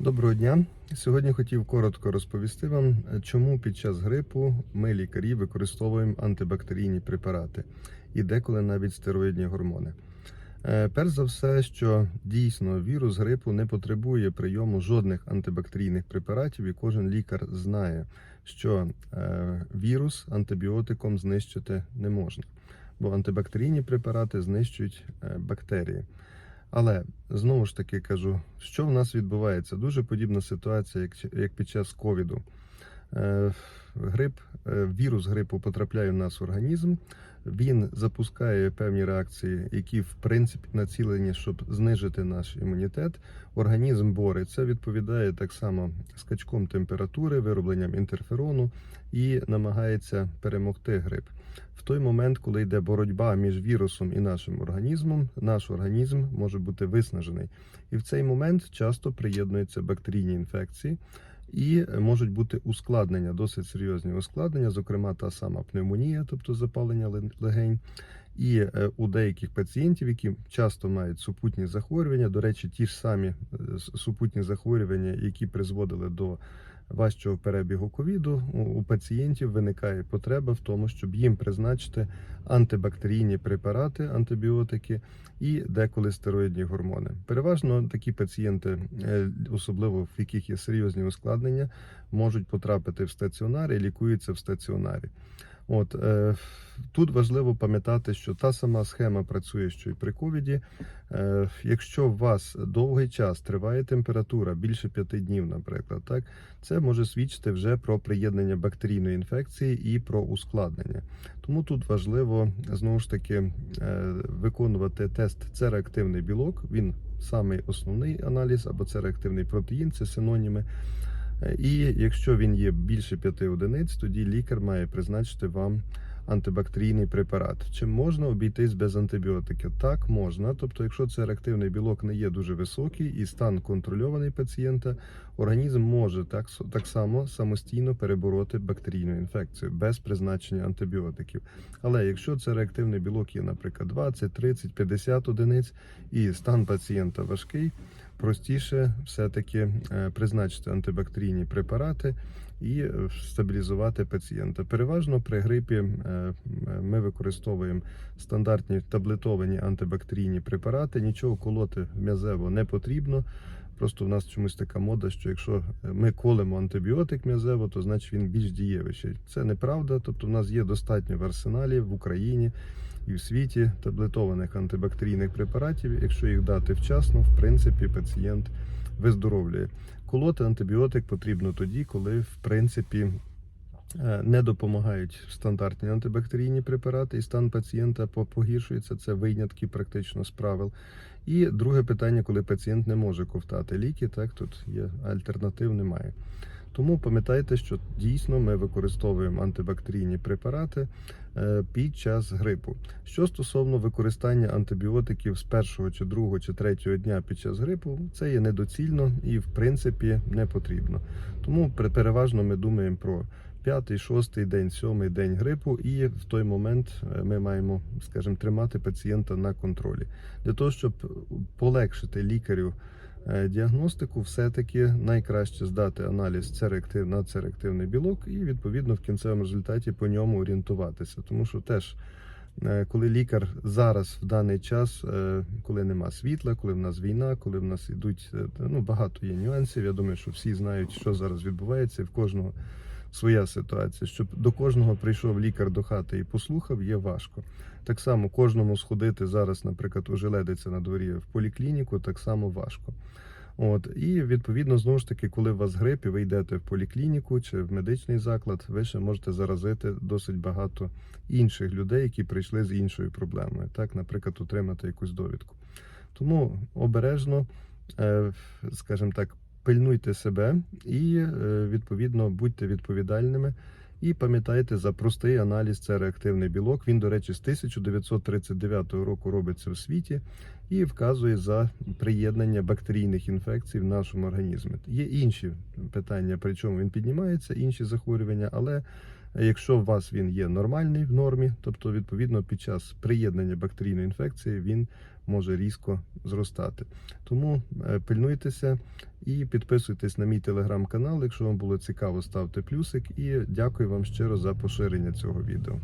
Доброго дня. Сьогодні хотів коротко розповісти вам, чому під час грипу ми, лікарі, використовуємо антибактерійні препарати і деколи навіть стероїдні гормони. Е, Перш за все, що дійсно вірус грипу не потребує прийому жодних антибактерійних препаратів, і кожен лікар знає, що е, вірус антибіотиком знищити не можна, бо антибактерійні препарати знищують е, бактерії. Але знову ж таки кажу, що в нас відбувається? Дуже подібна ситуація, як, як під час ковіду. Е, Грип, е, вірус грипу потрапляє в нас в організм. Він запускає певні реакції, які в принципі націлені, щоб знижити наш імунітет. Організм бореться, відповідає так само скачком температури, виробленням інтерферону і намагається перемогти грип. В той момент, коли йде боротьба між вірусом і нашим організмом, наш організм може бути виснажений. І в цей момент часто приєднуються бактерійні інфекції. І можуть бути ускладнення, досить серйозні ускладнення, зокрема та сама пневмонія, тобто запалення легень. І е, у деяких пацієнтів, які часто мають супутні захворювання, до речі, ті ж самі е, супутні захворювання, які призводили до важчого перебігу ковіду, у- пацієнтів виникає потреба в тому, щоб їм призначити антибактерійні препарати, антибіотики і деколи стероїдні гормони. Переважно такі пацієнти, е, особливо в яких є серйозні ускладнення, можуть потрапити в стаціонар і лікуються в стаціонарі. От е, тут важливо пам'ятати, що та сама схема працює, що і при ковіді. Е, якщо у вас довгий час триває температура більше п'яти днів, наприклад, так це може свідчити вже про приєднання бактерійної інфекції і про ускладнення. Тому тут важливо знову ж таки е, виконувати тест це реактивний білок. Він самий основний аналіз або це реактивний протеїн, це синоніми. І якщо він є більше 5 одиниць, тоді лікар має призначити вам антибактерійний препарат. Чи можна обійтись без антибіотиків? Так, можна. Тобто, якщо це реактивний білок не є дуже високий і стан контрольований пацієнта, організм може так, так само самостійно перебороти бактерійну інфекцію без призначення антибіотиків. Але якщо це реактивний білок є, наприклад, 20, 30, 50 одиниць, і стан пацієнта важкий, простіше все-таки е, призначити антибактерійні препарати і е, стабілізувати пацієнта. Переважно при грипі е, ми використовуємо стандартні таблетовані антибактерійні препарати. Нічого колоти м'язево не потрібно. Просто в нас чомусь така мода, що якщо ми колемо антибіотик м'язево, то значить він більш дієвіший. Це неправда. Тобто, в нас є достатньо в арсеналі в Україні і в світі таблетованих антибактерійних препаратів. Якщо їх дати вчасно, в принципі, пацієнт виздоровлює. Колоти антибіотик потрібно тоді, коли в принципі е, не допомагають стандартні антибактерійні препарати, і стан пацієнта погіршується. Це винятки практично з правил. І друге питання, коли пацієнт не може ковтати ліки, так тут є альтернатив, немає. Тому пам'ятайте, що дійсно ми використовуємо антибактерійні препарати е, під час грипу. Що стосовно використання антибіотиків з першого чи другого чи третього дня під час грипу, це є недоцільно і в принципі не потрібно. Тому переважно ми думаємо про п'ятий, шостий день, сьомий день грипу, і в той момент е, ми маємо, скажімо, тримати пацієнта на контролі для того, щоб полегшити лікарю діагностику, все-таки найкраще здати аналіз церектив на церективний білок і відповідно в кінцевому результаті по ньому орієнтуватися. Тому що теж, е, коли лікар зараз в даний час, е, коли нема світла, коли в нас війна, коли в нас ідуть е, ну багато є нюансів. Я думаю, що всі знають, що зараз відбувається, і в кожного. Своя ситуація, щоб до кожного прийшов лікар до хати і послухав, є важко. Так само кожному сходити зараз, наприклад, ожеледиться на дворі в поліклініку, так само важко. От і відповідно знову ж таки, коли у вас грип і ви йдете в поліклініку чи в медичний заклад, ви ще можете заразити досить багато інших людей, які прийшли з іншою проблемою, так, наприклад, отримати якусь довідку. Тому обережно, е, скажімо так, пильнуйте себе і е, відповідно будьте відповідальними. І пам'ятайте за простий аналіз це реактивний білок. Він, до речі, з 1939 року робиться в світі і вказує за приєднання бактерійних інфекцій в нашому організмі. Є інші питання, при чому він піднімається, інші захворювання, але Якщо у вас він є нормальний в нормі, тобто відповідно під час приєднання бактерійної інфекції він може різко зростати. Тому е, пильнуйтеся і підписуйтесь на мій телеграм-канал. Якщо вам було цікаво, ставте плюсик і дякую вам щиро за поширення цього відео.